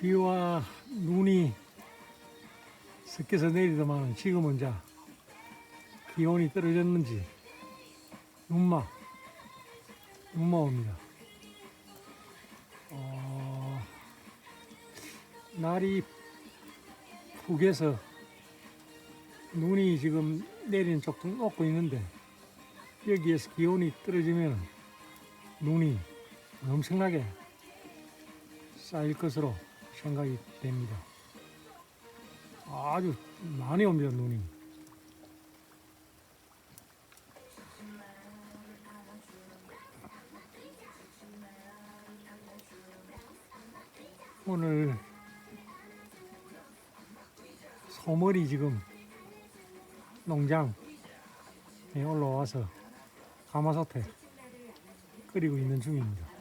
비와 눈이 섞여서 내리더만 지금은 자 기온이 떨어졌는지 눈마 눈마 옵니다. 어, 날이 북에서 눈이 지금 내리는 쪽도 녹고 있는데 여기에서 기온이 떨어지면 눈이 엄청나게 쌓일 것으로 생각이 됩니다. 아주 많이 옵니다, 눈이. 오늘 소머리 지금 농장에 올라와서 가마솥에 끓이고 있는 중입니다.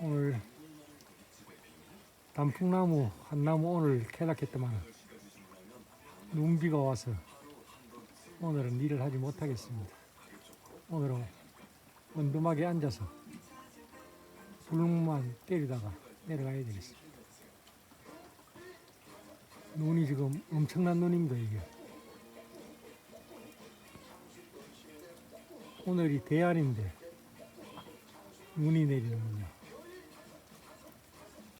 오늘 단풍나무 한 나무 오늘 캐락했더만 눈비가 와서 오늘은 일을 하지 못하겠습니다. 오늘은 원두막에 앉아서 불만 때리다가 내려가야 되겠습니다. 눈이 지금 엄청난 눈입니다, 이게. 오늘이 대안인데 눈이 내리는군요.